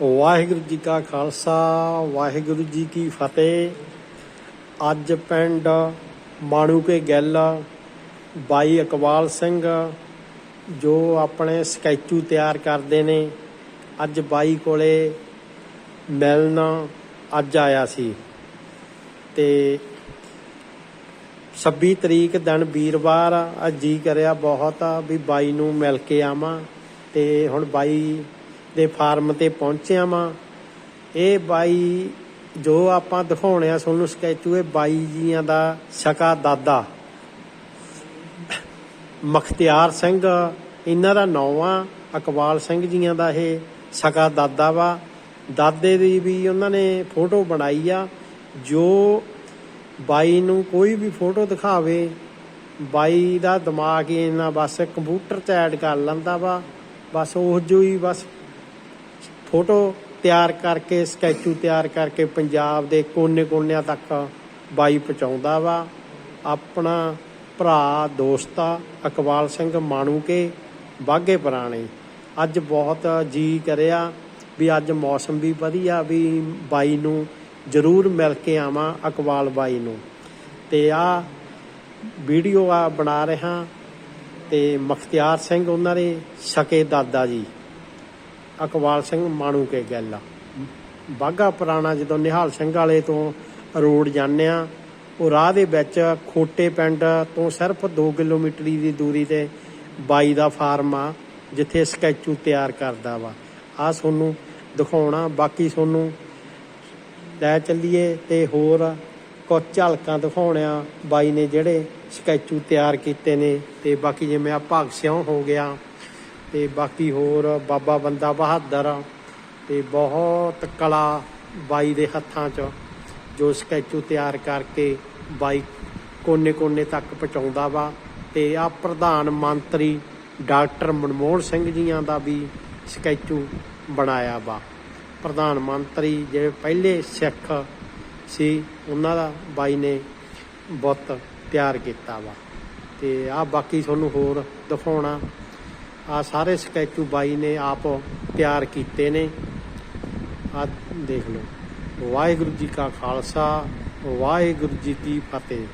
ਵਾਹਿਗੁਰੂ ਜੀ ਕਾ ਖਾਲਸਾ, ਵਾਹਿਗੁਰੂ ਜੀ ਕੀ ਫਤਿਹ। ਅੱਜ ਪਿੰਡ ਮਾਣੂਕੇ ਗਿੱਲ, ਬਾਈ ਇਕਬਾਲ ਸਿੰਘ, ਜੋ ਆਪਣੇ ਸਕੈਚੂ ਤਿਆਰ ਕਰਦੇ ਨੇ, ਅੱਜ ਬਾਈ ਕੋਲੇ ਮਿਲਣ ਅੱਜ ਆਇਆ ਸੀ। ਤੇ 26 ਤਰੀਕ ਦਿਨ ਵੀਰਵਾਰ ਅੱਜ ਜੀ ਕਰਿਆ ਬਹੁਤ ਵੀ ਬਾਈ ਨੂੰ ਮਿਲ ਕੇ ਆਵਾਂ। ਤੇ ਹੁਣ ਬਾਈ ਦੇ ਫਾਰਮ ਤੇ ਪਹੁੰਚਿਆ ਵਾਂ। ਇਹ ਬਾਈ ਜੋ ਆਪਾਂ ਦਿਖਾਉਣੇ ਆ, ਤੁਹਾਨੂੰ ਸਕੈਚੂ ਇਹ ਬਾਈ ਜੀਆਂ ਦਾ ਸਕਾ ਦਾਦਾ। ਮਖਤਿਆਰ ਸਿੰਘ, ਇਹਨਾਂ ਦਾ ਨਾਂ ਆ ਅਕਬਾਲ ਸਿੰਘ ਜੀਆਂ ਦਾ ਇਹ ਸਕਾ ਦਾਦਾ ਵਾ। ਦਾਦੇ ਦੀ ਵੀ ਉਹਨਾਂ ਨੇ ਫੋਟੋ ਬਣਾਈ ਆ, ਜੋ ਬਾਈ ਨੂੰ ਕੋਈ ਵੀ ਫੋਟੋ ਦਿਖਾਵੇ, ਬਾਈ ਦਾ ਦਿਮਾਗ ਹੀ ਇੰਨਾ ਬਸ ਕੰਪਿਊਟਰ 'ਚ ਐਡ ਕਰ ਲੈਂਦਾ ਵਾ। ਬਸ ਉਹ ਜੋ ਹੀ ਬਸ ਫੋਟੋ ਤਿਆਰ ਕਰਕੇ, ਸਕੈਚੂ ਤਿਆਰ ਕਰਕੇ ਪੰਜਾਬ ਦੇ ਕੋਨੇ-ਕੋਨਿਆਂ ਤੱਕ ਬਾਈ ਪਹੁੰਚਾਉਂਦਾ ਵਾ। ਆਪਣਾ ਭਰਾ, ਦੋਸਤ ਆ, ਇਕਬਾਲ ਸਿੰਘ ਮਾਣੂਕੇ ਬਾਗੇ ਪੁਰਾਣੇ। ਅੱਜ ਬਹੁਤ ਜੀ ਕਰਿਆ ਵੀ ਅੱਜ ਮੌਸਮ ਵੀ ਵਧੀਆ ਵੀ ਬਾਈ ਨੂੰ ਜ਼ਰੂਰ ਮਿਲ ਕੇ ਆਵਾਂ, ਇਕਬਾਲ ਬਾਈ ਨੂੰ। ਤੇ ਆ ਵੀਡੀਓ ਆ ਬਣਾ ਰਿਹਾ ਤੇ ਮਖਤਿਆਰ ਸਿੰਘ ਉਹਨਾਂ ਦੇ, ਸਕੇ ਦਾਦਾ ਜੀ। ਅਕਵਾਲ ਸਿੰਘ ਮਾਣੂ ਕੇ ਗੱਲ ਬਾਗਾ ਪੁਰਾਣਾ ਜਦੋਂ ਨਿਹਾਲ ਸਿੰਘ ਵਾਲੇ ਤੋਂ ਰੋਡ ਜਾਂਦੇ ਆ, ਉਹ ਰਾਹ ਦੇ ਵਿੱਚ ਖੋਟੇ ਪਿੰਡ ਤੋਂ ਸਿਰਫ 2 ਕਿਲੋਮੀਟਰ ਦੀ ਦੂਰੀ ਤੇ ਬਾਈ ਦਾ ਫਾਰਮ ਆ, ਜਿੱਥੇ ਸਕੈਚੂ ਤਿਆਰ ਕਰਦਾ ਵਾ। ਆ ਤੁਹਾਨੂੰ ਦਿਖਾਉਣਾ, ਬਾਕੀ ਤੁਹਾਨੂੰ ਲੈ ਚੱਲੀਏ ਤੇ ਹੋਰ ਕੁਝ ਝਲਕਾਂ ਦਿਖਾਉਣਿਆ ਬਾਈ ਨੇ ਜਿਹੜੇ ਸਕੈਚੂ ਤਿਆਰ ਕੀਤੇ ਨੇ ਤੇ ਬਾਕੀ ਜਿਵੇਂ ਆ ਭਗਤ ਸਿਉਂ ਹੋ ਗਿਆ ਤੇ ਬਾਕੀ ਹੋਰ ਬਾਬਾ ਬੰਦਾ ਬਹਾਦਰ ਤੇ ਬਹੁਤ ਕਲਾ ਬਾਈ ਦੇ ਹੱਥਾਂ 'ਚ, ਜੋ ਸਕੈਚੂ ਤਿਆਰ ਕਰਕੇ ਬਾਈ ਕੋਨੇ-ਕੋਨੇ ਤੱਕ ਪਹੁੰਚਾਉਂਦਾ ਵਾ। ਤੇ ਆ ਪ੍ਰਧਾਨ ਮੰਤਰੀ ਡਾਕਟਰ ਮਨਮੋਹਨ ਸਿੰਘ ਜੀਆਂ ਦਾ ਵੀ ਸਕੈਚੂ ਬਣਾਇਆ ਵਾ। ਪ੍ਰਧਾਨ ਮੰਤਰੀ ਜਿਹੜੇ ਪਹਿਲੇ ਸਿੱਖ ਸੀ, ਉਹਨਾਂ ਦਾ ਬਾਈ ਨੇ ਬੁੱਤ ਤਿਆਰ ਕੀਤਾ ਵਾ। ਤੇ ਆ ਬਾਕੀ ਤੁਹਾਨੂੰ ਹੋਰ ਦਿਖਾਉਣਾ। ਆ ਸਾਰੇ ਸਕੈਚੂ ਬਾਈ ਨੇ ਆਪ ਤਿਆਰ ਕੀਤੇ ਨੇ। ਆ ਦੇਖ ਲਓ। ਵਾਹਿਗੁਰੂ ਜੀ ਕਾ ਖਾਲਸਾ, ਵਾਹਿਗੁਰੂ ਜੀ ਕੀ ਫਤਿਹ।